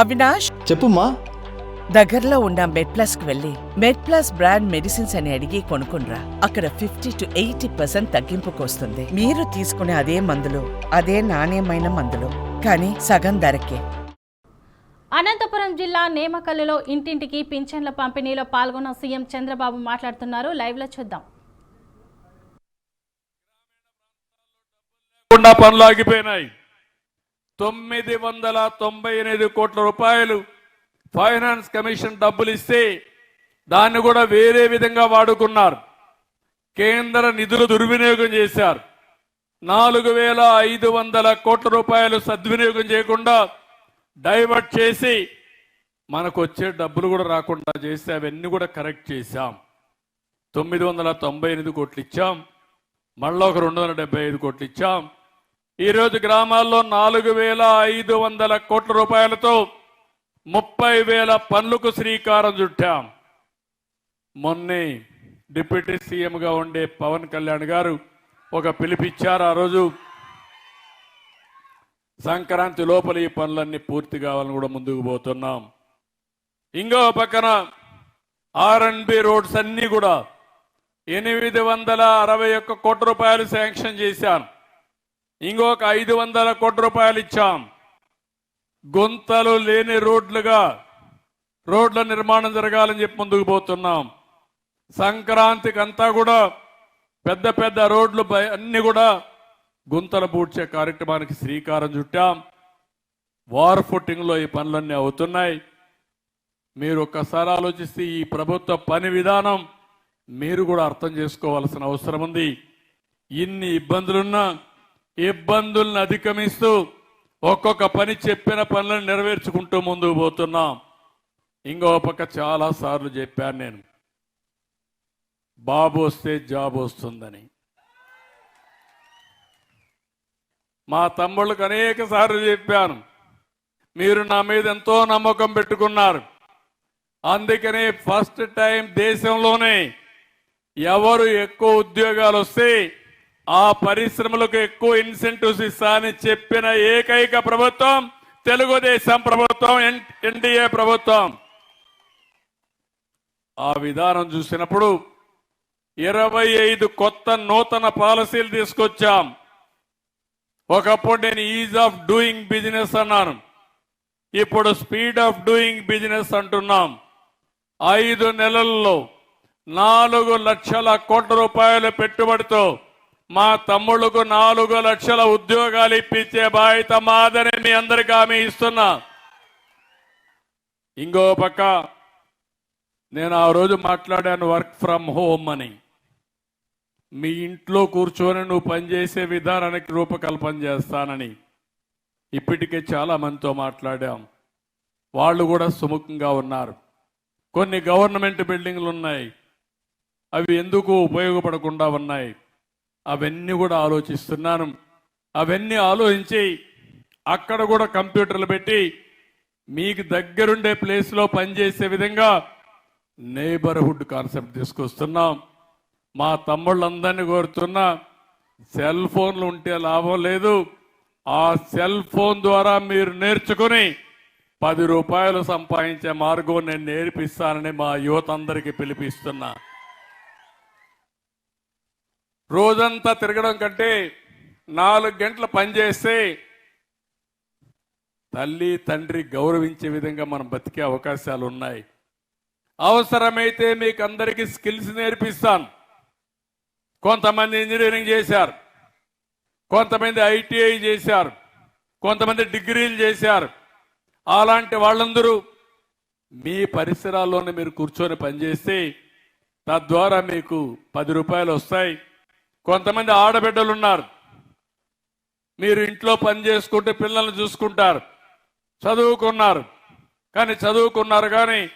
అవినాష్ చెప్పుమా దగ్గరలో ఉన్న మెడ్ ప్లస్కు వెళ్ళి మెడ్ ప్లస్ బ్రాండ్ మెడిసిన్స్ అని అడిగి కొనుక్కునరా అక్కడ ఫిఫ్టీ టు ఎయిటీ పర్సెంట్ తగ్గింపుకు వస్తుంది మీరు తీసుకునే అదే మందులు అదే నాణ్యమైన మందులు కానీ సగం ధరకే. అనంతపురం జిల్లా నేమకల్లులో ఇంటింటికి పింఛన్ల పంపిణీలో పాల్గొన్న సీఎం చంద్రబాబు మాట్లాడుతున్నారు. లైవ్లో చూద్దాం. లేకుండా పనులు ఆగిపోయినాయి. తొమ్మిది వందల తొంభై ఎనిమిది కోట్ల రూపాయలు ఫైనాన్స్ కమిషన్ డబ్బులు ఇస్తే దాన్ని కూడా వేరే విధంగా వాడుకున్నారు. కేంద్ర నిధులు దుర్వినియోగం చేశారు. నాలుగు వేల ఐదు వందల కోట్ల రూపాయలు సద్వినియోగం చేయకుండా డైవర్ట్ చేసి మనకు వచ్చే డబ్బులు కూడా రాకుండా చేస్తే అవన్నీ కూడా కరెక్ట్ చేశాం. తొమ్మిది వందల తొంభై ఎనిమిది కోట్లు ఇచ్చాం. మళ్ళీ ఒక రెండు వందల డెబ్బై ఐదు కోట్లు ఇచ్చాం. ఈరోజు గ్రామాల్లో నాలుగు వేల ఐదు వందల కోట్ల రూపాయలతో ముప్పై వేల పనులకు శ్రీకారం చుట్టాం. మొన్నే డిప్యూటీ సీఎంగా ఉండే పవన్ కళ్యాణ్ గారు ఒక పిలిపిచ్చారు ఆ రోజు. సంక్రాంతి లోపల ఈ పనులన్నీ పూర్తి కావాలని కూడా ముందుకు పోతున్నాం. ఇంకో పక్కన ఆర్ అండ్ బి రోడ్స్ అన్నీ కూడా ఎనిమిది వందల అరవై ఒక్క కోట్ల రూపాయలు శాంక్షన్ చేశాను ఇంకొక ఐదు వందల కోట్ల రూపాయలు ఇచ్చాం. గుంతలు లేని రోడ్లుగా రోడ్ల నిర్మాణం జరగాలని చెప్పి ముందుకు పోతున్నాం. సంక్రాంతికి అంతా కూడా పెద్ద పెద్ద రోడ్లు అన్ని కూడా గుంతలు పూడ్చే కార్యక్రమానికి శ్రీకారం చుట్టాం. వార్ ఫుట్టింగ్లో ఈ పనులన్నీ అవుతున్నాయి. మీరు ఒక్కసారి ఆలోచిస్తే ఈ ప్రభుత్వ పని విధానం మీరు కూడా అర్థం చేసుకోవాల్సిన అవసరం ఉంది. ఇన్ని ఇబ్బందులున్నా ఇబ్బందులను అధిగమిస్తూ ఒక్కొక్క పని చెప్పిన పనులను నెరవేర్చుకుంటూ ముందుకు పోతున్నాం. ఇంకో పక్క చాలా సార్లు చెప్పాను నేను. బాబు వస్తే జాబ్ వస్తుందని. మా తమ్ముళ్ళకు అనేక సార్లు చెప్పాను. మీరు నా మీద ఎంతో నమ్మకం పెట్టుకున్నారు. అందుకనే ఫస్ట్ టైం దేశంలోనే ఎవరు ఎక్కువ ఉద్యోగాలు వస్తే ఆ పరిశ్రమలకు ఎక్కువ ఇన్సెంటివ్స్ ఇస్తానని చెప్పిన ఏకైక ప్రభుత్వం తెలుగుదేశం ప్రభుత్వం ఎన్- ఎన్డీఏ ప్రభుత్వం. ఆ విధానం చూసినప్పుడు ఇరవై ఐదు కొత్త నూతన పాలసీలు తీసుకొచ్చాం. ఒకప్పుడు నేను ఈజ్ ఆఫ్ డూయింగ్ బిజినెస్ అన్నాను. ఇప్పుడు స్పీడ్ ఆఫ్ డూయింగ్ బిజినెస్ అంటున్నాం. ఐదు నెలల్లో నాలుగు లక్షల కోట్ల రూపాయల పెట్టుబడితో మా తమ్ముళ్ళకు నాలుగు లక్షల ఉద్యోగాలు ఇప్పించే బాధ్యత మాదని మీ అందరికీ హామీ ఇస్తున్నా. ఇంకో పక్క నేను ఆ రోజు మాట్లాడాను వర్క్ ఫ్రమ్ హోమ్ అని. మీ ఇంట్లో కూర్చొని నువ్వు పనిచేసే విధానానికి రూపకల్పన చేస్తానని ఇప్పటికే చాలా మందితో మాట్లాడాం. వాళ్ళు కూడా సుముఖంగా ఉన్నారు. కొన్ని గవర్నమెంట్ బిల్డింగ్లు ఉన్నాయి. అవి ఎందుకు ఉపయోగపడకుండా ఉన్నాయి? అవన్నీ కూడా ఆలోచిస్తున్నాను. అవన్నీ ఆలోచించి అక్కడ కూడా కంప్యూటర్లు పెట్టి మీకు దగ్గరుండే ప్లేస్లో పనిచేసే విధంగా నేబర్హుడ్ కాన్సెప్ట్ తీసుకొస్తున్నాం. మా తమ్ముళ్ళందరినీ కోరుతున్నా సెల్ ఫోన్లు ఉంటే లాభం లేదు. ఆ సెల్ ఫోన్ ద్వారా మీరు నేర్చుకుని పది రూపాయలు సంపాదించే మార్గం నేను నేర్పిస్తానని మా యువత అందరికీ పిలిపిస్తున్నా. రోజంతా తిరగడం కంటే నాలుగు గంటలు పనిచేస్తే తల్లి తండ్రి గౌరవించే విధంగా మనం బతికే అవకాశాలు ఉన్నాయి. అవసరమైతే మీకు అందరికీ స్కిల్స్ నేర్పిస్తాను. కొంతమంది ఇంజనీరింగ్ చేశారు. కొంతమంది ఐటీఐ చేశారు. కొంతమంది డిగ్రీలు చేశారు. అలాంటి వాళ్ళందరూ మీ పరిసరాల్లోనే మీరు కూర్చొని పనిచేస్తే తద్వారా మీకు పది రూపాయలు వస్తాయి. కొంతమంది ఆడబిడ్డలు ఉన్నారు మీరు ఇంట్లో పని చేసుకుంటే పిల్లల్ని చూసుకుంటారు. చదువుకున్నారు. కానీ చదువుకున్నారు కానీ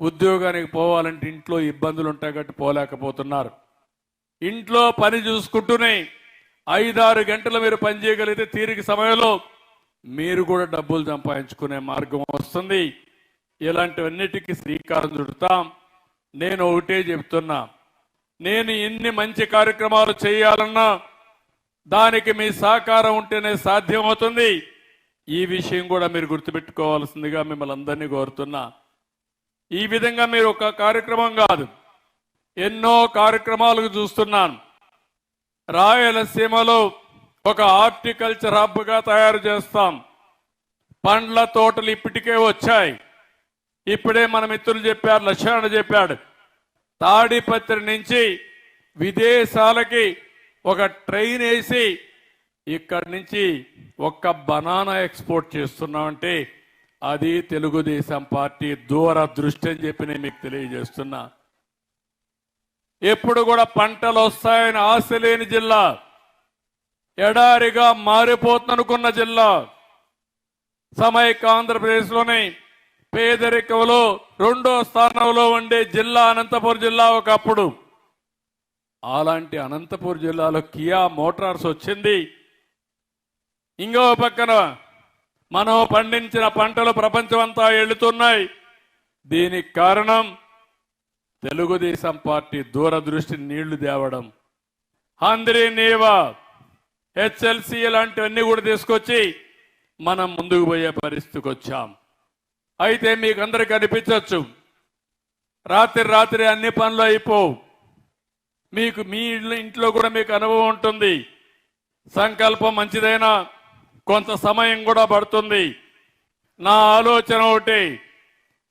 ఉద్యోగానికి పోవాలంటే ఇంట్లో ఇబ్బందులు ఉంటాయి కాబట్టి పోలేకపోతున్నారు. ఇంట్లో పని చూసుకుంటూనే ఐదారు గంటలు మీరు పని చేయగలిగితే తీరిక సమయంలో మీరు కూడా డబ్బులు సంపాదించుకునే మార్గం వస్తుంది. ఇలాంటివన్నిటికీ శ్రీకారం చుడతాం. నేను ఒకటే చెప్తున్నా. నేను ఎన్ని మంచి కార్యక్రమాలు చేయాలన్నా దానికి మీ సహకారం ఉంటేనే సాధ్యమవుతుంది. ఈ విషయం కూడా మీరు గుర్తుపెట్టుకోవాల్సిందిగా మిమ్మల్ని అందరినీ కోరుతున్నా. ఈ విధంగా మీరు ఒక కార్యక్రమం కాదు ఎన్నో కార్యక్రమాలకు చూస్తున్నాను. రాయలసీమలో ఒక హార్టికల్చర్ హబ్గా తయారు చేస్తాం. పండ్ల తోటలు ఇప్పటికే వచ్చాయి. ఇప్పుడే మన మిత్రులు చెప్పారు లక్ష్మణ చెప్పాడు తాడిపత్రి నుంచి విదేశాలకి ఒక ట్రైన్ వేసి ఇక్కడి నుంచి ఒక్క బనానా ఎక్స్పోర్ట్ చేస్తున్నామంటే అది తెలుగుదేశం పార్టీ దూరదృష్టి అని చెప్పి నేను మీకు తెలియజేస్తున్నా. ఎప్పుడు కూడా పంటలు వస్తాయని ఆశ లేని జిల్లా ఎడారిగా మారిపోతుందనుకున్న జిల్లా సమైక్య ఆంధ్రప్రదేశ్లోని పేదరికంలో రెండో స్థానంలో ఉండే జిల్లా అనంతపురం జిల్లా ఒకప్పుడు. అలాంటి అనంతపురం జిల్లాలో కియా మోటార్స్ వచ్చింది. ఇంకో పక్కన మనం పండించిన పంటలు ప్రపంచమంతా వెళుతున్నాయి దీనికి కారణం తెలుగుదేశం పార్టీ దూరదృష్టి నీళ్ళు తేవడం. హంద్రీ నీవా హెచ్ఎల్సి లాంటివన్నీ కూడా తీసుకొచ్చి మనం ముందుకు పోయే పరిస్థితికి వచ్చాం. అయితే మీకు అందరికి అనిపించవచ్చు రాత్రి రాత్రి అన్ని పనులు అయిపోవు. మీకు మీ ఇంట్లో కూడా మీకు అనుభవం ఉంటుంది. సంకల్పం మంచిదైనా కొంత సమయం కూడా పడుతుంది. నా ఆలోచన ఒకటి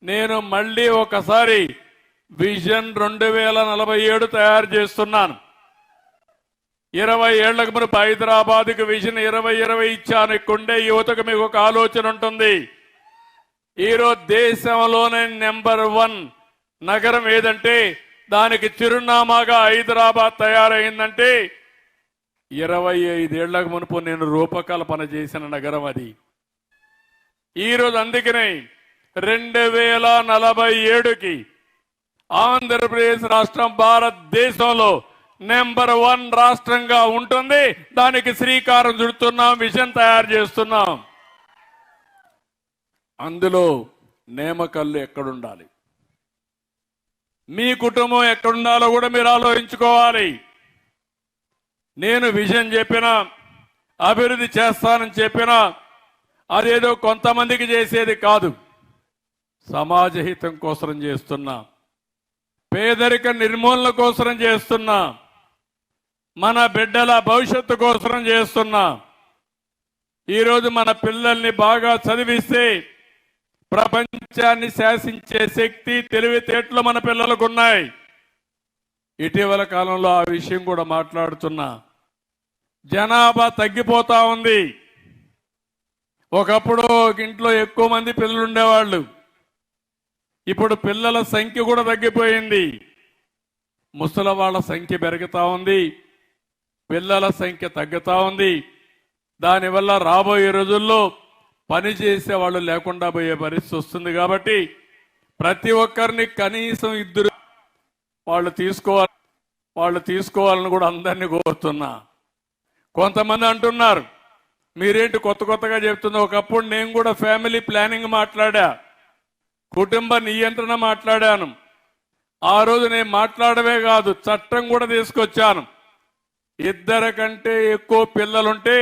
నేను మళ్ళీ ఒకసారి విజన్ రెండు వేల నలభై ఏడు తయారు చేస్తున్నాను. ఇరవై ఏళ్ళకు మునుపు హైదరాబాద్కు విజన్ ఇరవై ఇరవై ఇచ్చాను. ఇక్కడుండే యువతకు మీకు ఒక ఆలోచన ఉంటుంది. ఈరోజు దేశంలోనే నెంబర్ వన్ నగరం ఏదంటే దానికి చిరునామాగా హైదరాబాద్ తయారైందంటే ఇరవై ఐదేళ్ళకు మునుపు నేను రూపకల్పన చేసిన నగరం అది. ఈరోజు అందుకనే రెండు వేల నలభై ఏడుకి ఆంధ్రప్రదేశ్ రాష్ట్రం భారతదేశంలో నెంబర్ వన్ రాష్ట్రంగా ఉంటుంది. దానికి శ్రీకారం చుడుతున్నాం విజన్ తయారు చేస్తున్నాం. అందులో నేమకల్లు ఎక్కడుండాలి? మీ కుటుంబం ఎక్కడుండాలో కూడా మీరు ఆలోచించుకోవాలి. నేను విజన్ చెప్పిన అభివృద్ధి చేస్తానని చెప్పిన అదేదో కొంతమందికి చేసేది కాదు. సమాజ హితం కోసం చేస్తున్నా పేదరిక నిర్మూలన కోసం చేస్తున్నా మన బిడ్డల భవిష్యత్తు కోసం చేస్తున్నా ఈరోజు మన పిల్లల్ని బాగా చదివిస్తే ప్రపంచాన్ని శాసించే శక్తి తెలివితేటలు మన పిల్లలకు ఉన్నాయి ఇటీవల కాలంలో ఆ విషయం కూడా మాట్లాడుతున్నా. జనాభా తగ్గిపోతా ఉంది. ఒకప్పుడు ఒక ఇంట్లో ఎక్కువ మంది పిల్లలు ఉండేవాళ్ళు. ఇప్పుడు పిల్లల సంఖ్య కూడా తగ్గిపోయింది. ముసలి వాళ్ళ సంఖ్య పెరుగుతూ ఉంది. పిల్లల సంఖ్య తగ్గుతూ ఉంది. దానివల్ల రాబోయే రోజుల్లో పని చేసే వాళ్ళు లేకుండా పోయే పరిస్థితి వస్తుంది కాబట్టి ప్రతి ఒక్కరిని కనీసం ఇద్దరు వాళ్ళు తీసుకోవాలి వాళ్ళు తీసుకోవాలని కూడా అందరినీ కోరుతున్నా. కొంతమంది అంటున్నారు మీరేంటి కొత్త కొత్తగా చెప్తుంది ఒకప్పుడు నేను కూడా ఫ్యామిలీ ప్లానింగ్ మాట్లాడా కుటుంబ నియంత్రణ మాట్లాడాను. ఆ రోజు నేను మాట్లాడమే కాదు చట్టం కూడా తీసుకొచ్చాను. ఇద్దరు కంటే ఎక్కువ పిల్లలుంటే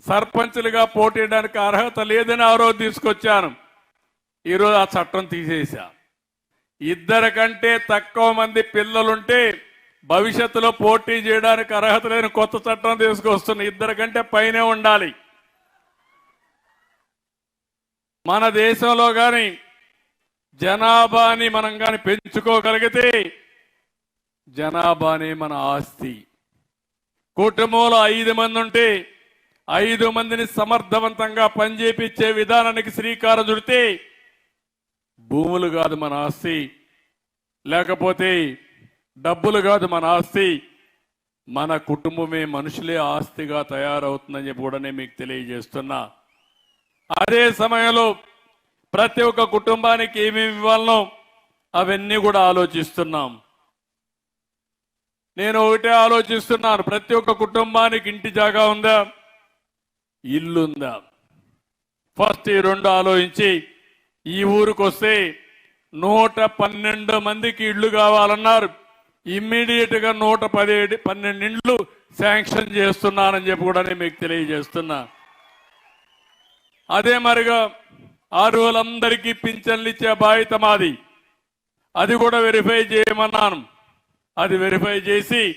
సర్పంచులుగా పోటీయడానికి అర్హత లేదని ఆ రోజు తీసుకొచ్చాను. ఈరోజు ఆ చట్టం తీసేశా. ఇద్దరు కంటే తక్కువ మంది పిల్లలుంటే భవిష్యత్తులో పోటీ చేయడానికి అర్హత లేని కొత్త చట్టం తీసుకొస్తున్న ఇద్దరు కంటే పైనే ఉండాలి. మన దేశంలో కానీ జనాభాని మనం కానీ పెంచుకోగలిగితే జనాభానే మన ఆస్తి. కుటుంబంలో ఐదు మంది ఉంటే ఐదు మందిని సమర్థవంతంగా పనిచేపించే విధానానికి శ్రీకారం చుడితే భూములు కాదు మన ఆస్తి. లేకపోతే డబ్బులు కాదు మన ఆస్తి. మన కుటుంబమే మనుషులే ఆస్తిగా తయారవుతుందని చెప్పి కూడా నేను మీకు తెలియజేస్తున్నా. అదే సమయంలో ప్రతి ఒక్క కుటుంబానికి ఏమేమి ఇవ్వాలనో అవన్నీ కూడా ఆలోచిస్తున్నాం. నేను ఒకటే ఆలోచిస్తున్నాను. ప్రతి ఒక్క కుటుంబానికి ఇంటి జాగా ఉందా? ఇల్లుందా. ఫస్ట్ ఈ రెండు ఆలోచించి ఈ ఊరికి వస్తే నూట పన్నెండు మందికి ఇళ్ళు కావాలన్నారు. ఇమ్మీడియట్గా నూట పదిహేడు పన్నెండు ఇండ్లు శాంక్షన్ చేస్తున్నానని చెప్పి కూడా నేను మీకు తెలియజేస్తున్నా. అదే మరిగా అర్హులందరికీ పింఛన్లు ఇచ్చే బాధ్యత మాది. అది కూడా వెరిఫై చేయమన్నాను. అది వెరిఫై చేసి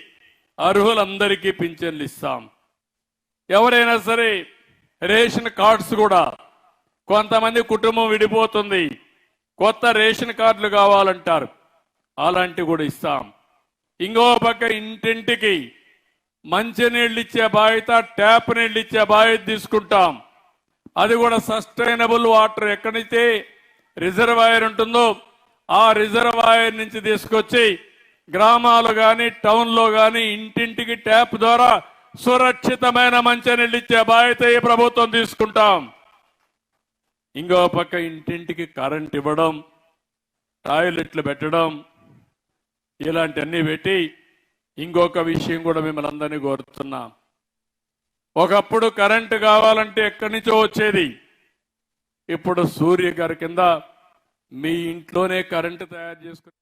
అర్హులందరికీ పింఛన్లు ఇస్తాం. ఎవరైనా సరే రేషన్ కార్డ్స్ కూడా. కొంతమంది కుటుంబం విడిపోతుంది. కొత్త రేషన్ కార్డులు కావాలంటారు. అలాంటివి కూడా ఇస్తాం. ఇంకో పక్క ఇంటింటికి మంచినీళ్ళు ఇచ్చే బాధ్యత ట్యాప్ నీళ్ళు ఇచ్చే బాధ్యత తీసుకుంటాం. అది కూడా సస్టైనబుల్ వాటర్ ఎక్కడైతే రిజర్వాయర్ ఉంటుందో ఆ రిజర్వాయర్ నుంచి తీసుకొచ్చి గ్రామాలు కానీ టౌన్లో కానీ ఇంటింటికి ట్యాప్ ద్వారా సురక్షితమైన మంచినీళ్ళు ఇచ్చే బాధ్యత ఈ ప్రభుత్వం తీసుకుంటాం. ఇంకో పక్క ఇంటింటికి కరెంట్ ఇవ్వడం టాయిలెట్లు పెట్టడం ఇలాంటివన్నీ పెట్టి ఇంకొక విషయం కూడా మిమ్మల్ని అందరినీ కోరుతున్నాం. ఒకప్పుడు కరెంటు కావాలంటే ఎక్కడి నుంచో వచ్చేది. ఇప్పుడు సూర్య గారి కింద మీ ఇంట్లోనే కరెంటు తయారు చేసుకుని